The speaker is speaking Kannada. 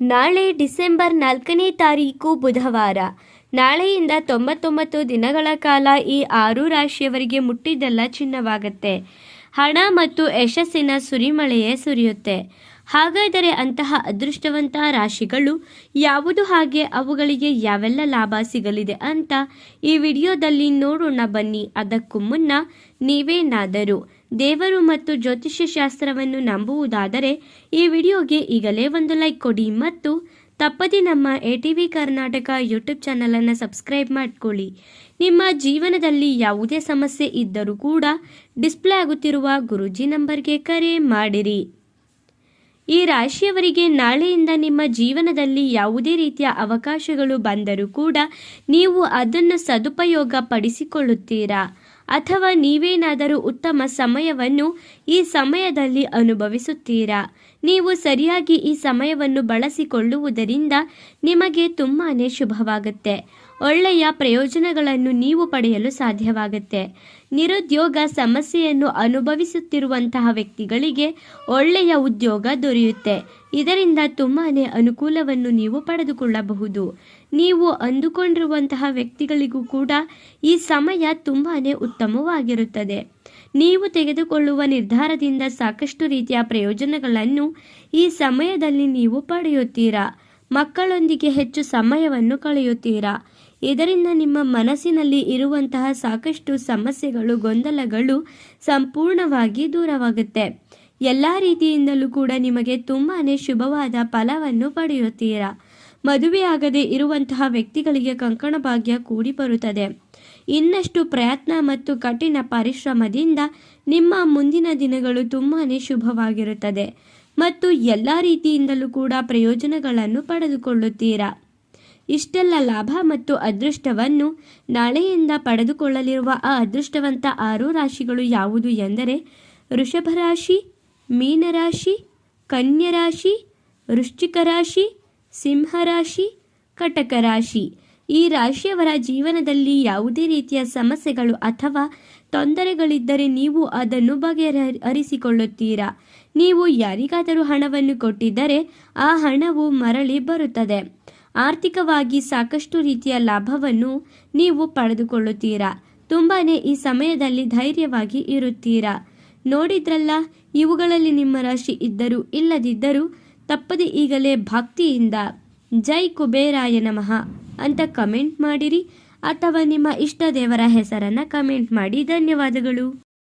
ನಾಳೆ ಡಿಸೆಂಬರ್ ನಾಲ್ಕನೇ ತಾರೀಕು ಬುಧವಾರ. ನಾಳೆಯಿಂದ ತೊಂಬತ್ತೊಂಬತ್ತು ದಿನಗಳ ಕಾಲ ಈ ಆರು ರಾಶಿಯವರಿಗೆ ಮುಟ್ಟಿದ್ದೆಲ್ಲ ಚಿನ್ನವಾಗತ್ತೆ. ಹಣ ಮತ್ತು ಯಶಸ್ಸಿನ ಸುರಿಮಳೆಯೇ ಸುರಿಯುತ್ತೆ. ಹಾಗಾದರೆ ಅಂತಹ ಅದೃಷ್ಟವಂತ ರಾಶಿಗಳು ಯಾವುದು ಹಾಗೆ ಅವುಗಳಿಗೆ ಯಾವೆಲ್ಲ ಲಾಭ ಸಿಗಲಿದೆ ಅಂತ ಈ ವಿಡಿಯೋದಲ್ಲಿ ನೋಡೋಣ ಬನ್ನಿ. ಅದಕ್ಕೂ ಮುನ್ನ ನೀವೇನಾದರೂ ದೇವರು ಮತ್ತು ಜ್ಯೋತಿಷ್ಯ ಶಾಸ್ತ್ರವನ್ನು ನಂಬುವುದಾದರೆ ಈ ವಿಡಿಯೋಗೆ ಈಗಲೇ ಒಂದು ಲೈಕ್ ಕೊಡಿ ಮತ್ತು ತಪ್ಪದೆ ನಮ್ಮ A T V Karnataka YouTube ಚಾನಲನ್ನು ಸಬ್ಸ್ಕ್ರೈಬ್ ಮಾಡಿಕೊಳ್ಳಿ. ನಿಮ್ಮ ಜೀವನದಲ್ಲಿ ಯಾವುದೇ ಸಮಸ್ಯೆ ಇದ್ದರೂ ಕೂಡ ಡಿಸ್ಪ್ಲೇ ಆಗುತ್ತಿರುವ ಗುರುಜಿ ನಂಬರ್ಗೆ ಕರೆ ಮಾಡಿರಿ. ಈ ರಾಶಿಯವರಿಗೆ ನಾಳೆಯಿಂದ ನಿಮ್ಮ ಜೀವನದಲ್ಲಿ ಯಾವುದೇ ರೀತಿಯ ಅವಕಾಶಗಳು ಬಂದರೂ ಕೂಡ ನೀವು ಅದನ್ನು ಸದುಪಯೋಗ ಪಡಿಸಿಕೊಳ್ಳುತ್ತೀರಾ ಅಥವಾ ನೀವೇನಾದರೂ ಉತ್ತಮ ಸಮಯವನ್ನು ಈ ಸಮಯದಲ್ಲಿ ಅನುಭವಿಸುತ್ತೀರಾ? ನೀವು ಸರಿಯಾಗಿ ಈ ಸಮಯವನ್ನು ಬಳಸಿಕೊಳ್ಳುವುದರಿಂದ ನಿಮಗೆ ತುಂಬಾ ಶುಭವಾಗುತ್ತೆ. ಒಳ್ಳೆಯ ಪ್ರಯೋಜನಗಳನ್ನು ನೀವು ಪಡೆಯಲು ಸಾಧ್ಯವಾಗುತ್ತೆ. ನಿರುದ್ಯೋಗ ಸಮಸ್ಯೆಯನ್ನು ಅನುಭವಿಸುತ್ತಿರುವಂತಹ ವ್ಯಕ್ತಿಗಳಿಗೆ ಒಳ್ಳೆಯ ಉದ್ಯೋಗ ದೊರೆಯುತ್ತೆ. ಇದರಿಂದ ತುಂಬಾ ಅನುಕೂಲವನ್ನು ನೀವು ಪಡೆದುಕೊಳ್ಳಬಹುದು. ನೀವು ಅಂದುಕೊಂಡಿರುವಂತಹ ವ್ಯಕ್ತಿಗಳಿಗೂ ಕೂಡ ಈ ಸಮಯ ತುಂಬಾ ಉತ್ತಮವಾಗಿರುತ್ತದೆ. ನೀವು ತೆಗೆದುಕೊಳ್ಳುವ ನಿರ್ಧಾರದಿಂದ ಸಾಕಷ್ಟು ರೀತಿಯ ಪ್ರಯೋಜನಗಳನ್ನು ಈ ಸಮಯದಲ್ಲಿ ನೀವು ಪಡೆಯುತ್ತೀರಾ? ಮಕ್ಕಳೊಂದಿಗೆ ಹೆಚ್ಚು ಸಮಯವನ್ನು ಕಳೆಯುತ್ತೀರಾ? ಇದರಿಂದ ನಿಮ್ಮ ಮನಸ್ಸಿನಲ್ಲಿ ಇರುವಂತಹ ಸಾಕಷ್ಟು ಸಮಸ್ಯೆಗಳು, ಗೊಂದಲಗಳು ಸಂಪೂರ್ಣವಾಗಿ ದೂರವಾಗುತ್ತೆ. ಎಲ್ಲ ರೀತಿಯಿಂದಲೂ ಕೂಡ ನಿಮಗೆ ತುಂಬಾ ಶುಭವಾದ ಫಲವನ್ನು ಪಡೆಯುತ್ತೀರಾ? ಮದುವೆಯಾಗದೆ ಇರುವಂತಹ ವ್ಯಕ್ತಿಗಳಿಗೆ ಕಂಕಣ ಭಾಗ್ಯ ಕೂಡಿ ಬರುತ್ತದೆ. ಇನ್ನಷ್ಟು ಪ್ರಯತ್ನ ಮತ್ತು ಕಠಿಣ ಪರಿಶ್ರಮದಿಂದ ನಿಮ್ಮ ಮುಂದಿನ ದಿನಗಳು ತುಂಬಾ ಶುಭವಾಗಿರುತ್ತದೆ ಮತ್ತು ಎಲ್ಲ ರೀತಿಯಿಂದಲೂ ಕೂಡ ಪ್ರಯೋಜನಗಳನ್ನು ಪಡೆದುಕೊಳ್ಳುತ್ತೀರಾ? ಇಷ್ಟೆಲ್ಲ ಲಾಭ ಮತ್ತು ಅದೃಷ್ಟವನ್ನು ನಾಳೆಯಿಂದ ಪಡೆದುಕೊಳ್ಳಲಿರುವ ಆ ಅದೃಷ್ಟವಂತ ಆರು ರಾಶಿಗಳು ಯಾವುದು ಎಂದರೆ ವೃಷಭ ರಾಶಿ, ಮೀನರಾಶಿ ಕನ್ಯರಾಶಿ ವೃಶ್ಚಿಕ ರಾಶಿ ಸಿಂಹರಾಶಿ ಕಟಕ ರಾಶಿ ಈ ರಾಶಿಯವರ ಜೀವನದಲ್ಲಿ ಯಾವುದೇ ರೀತಿಯ ಸಮಸ್ಯೆಗಳು ಅಥವಾ ತೊಂದರೆಗಳಿದ್ದರೆ ನೀವು ಅದನ್ನು ಬಗೆಹರಿಸಿಕೊಳ್ಳುತ್ತೀರಾ? ನೀವು ಯಾರಿಗಾದರೂ ಹಣವನ್ನು ಕೊಟ್ಟಿದ್ದರೆ ಆ ಹಣವು ಮರಳಿ ಬರುತ್ತದೆ. ಆರ್ಥಿಕವಾಗಿ ಸಾಕಷ್ಟು ರೀತಿಯ ಲಾಭವನ್ನು ನೀವು ಪಡೆದುಕೊಳ್ಳುತ್ತೀರಾ? ತುಂಬಾನೇ ಈ ಸಮಯದಲ್ಲಿ ಧೈರ್ಯವಾಗಿ ಇರುತ್ತೀರಾ? ನೋಡಿದ್ರಲ್ಲ, ಇವುಗಳಲ್ಲಿ ನಿಮ್ಮ ರಾಶಿ ಇದ್ದರೂ ಇಲ್ಲದಿದ್ದರೂ ತಪ್ಪದೆ ಈಗಲೇ ಭಕ್ತಿಯಿಂದ, ಜೈ ಕುಬೇರಾಯ ನಮಃ ಅಂತ ಕಮೆಂಟ್ ಮಾಡಿರಿ, ಅಥವಾ ನಿಮ್ಮ ಇಷ್ಟ ದೇವರ ಹೆಸರನ್ನು ಕಮೆಂಟ್ ಮಾಡಿ. ಧನ್ಯವಾದಗಳು.